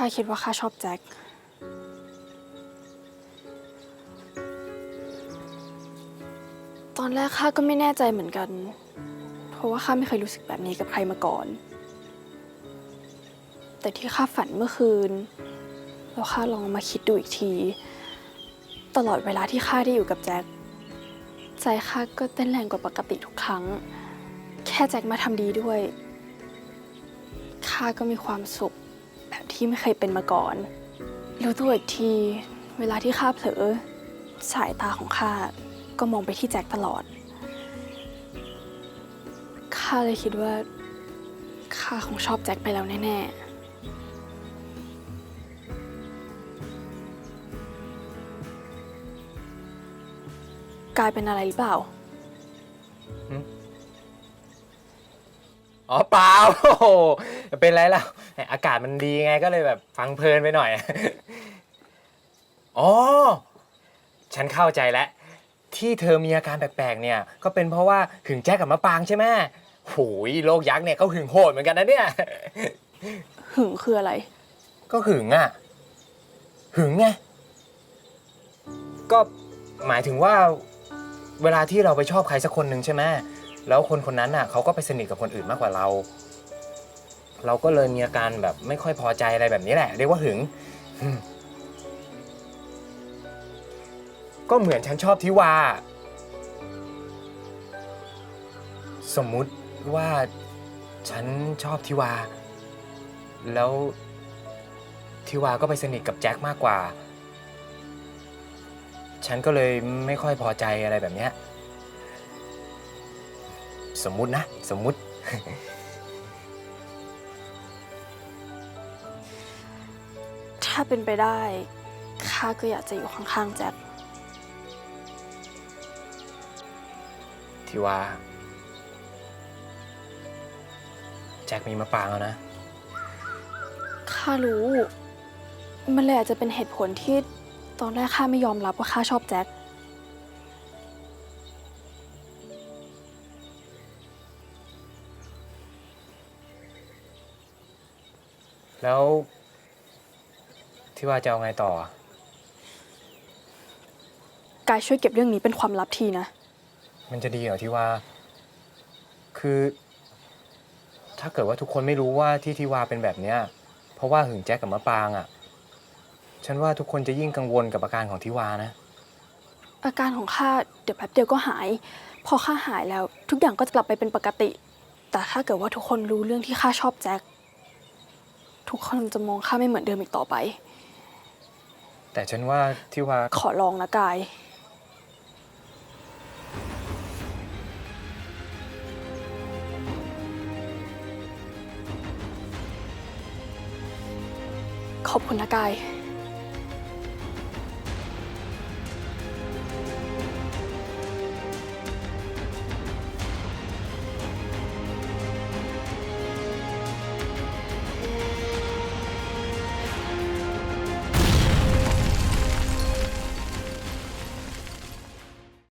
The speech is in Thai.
ข้าคิดว่าข้าชอบแจ็ค ตอนแรกข้าก็ไม่แน่ใจเหมือนกัน เพราะว่าข้าไม่เคยรู้สึกแบบนี้กับใครมาก่อน แต่ที่ข้าฝันเมื่อคืน แล้วข้าลองมาคิดดูอีกที ตลอดเวลาที่ข้าได้อยู่กับแจ็ค ใจข้าก็เต้นแรงกว่าปกติทุกครั้ง แค่แจ็คมาทำดีด้วย ข้าก็มีความสุข ที่ไม่เคยเป็นมาก่อน รู้ตัวอีกที เวลาที่ข้าเผลอ สายตาของข้าก็มองไปที่แจ็คตลอด ข้าเลยคิดว่า ข้าคงชอบแจ็คไปแล้วแน่ๆกลายเป็นอะไรหรือเปล่า อ๋อเปล่าโอ้โหเป็นไรแล้วอากาศมันดีไงก็เลยแบบฟังเพลินไปหน่อย อ๋อ ฉันเข้าใจแล้ว ที่เธอมีอาการแปลกๆเนี่ย ก็เป็นเพราะว่าหึงแจ๊กกับมะปางใช่ไหมโหยโลกยักษ์เนี่ยเขาหึงโหดเหมือนกันนะเนี่ย หึงคืออะไร ก็หึงอะ หึงไง ก็หมายถึงว่าเวลาที่เราไปชอบใครสักคนหนึ่งใช่ไหม แล้วคนคนนั้นน่ะเขาก็ไปสนิทกับคนอื่นมากกว่าเรา เราก็เลยมีอาการแบบไม่ค่อยพอใจอะไรแบบนี้แหละ เรียกว่าหึง ก็เหมือนฉันชอบทิวา สมมุติว่าฉันชอบทิวา แล้วทิวาก็ไปสนิทกับแจ็คมากกว่า ฉันก็เลยไม่ค่อยพอใจอะไรแบบเนี้ย สมมุตินะ สมมุติ ถ้าเป็นไปได้ข้าก็อยากจะอยู่ข้างๆแจ็คทิวาแจ็คมีมะปรางแล้วนะ ข้ารู้ มันเลยอาจจะเป็นเหตุผลที่ตอนแรกข้าไม่ยอมรับว่าข้าชอบแจ็ค แล้วทิวาจะเอาไงต่อ กายช่วยเก็บเรื่องนี้เป็นความลับทีนะ มันจะดีเหรอที่ว่า คือ ถ้าเกิดว่าทุกคนไม่รู้ว่าที่ทิวาเป็นแบบเนี้ย เพราะว่าหึงแจ็คกับมะปรางอะ่ะ ฉันว่าทุกคนจะยิ่งกังวลกับอาการของทิวานะ อาการของข้าเดี๋ยวแป๊บเดียวก็หาย พอข้าหายแล้ว ทุกอย่างก็จะกลับไปเป็นปกติ แต่ถ้าเกิดว่าทุกคนรู้เรื่องที่ข้าชอบแจ็ค ทุกคนจะมองข้าไม่เหมือนเดิมอีกต่อไป แต่ฉันว่าทิวาขอลองนะกาย ขอบคุณนะกาย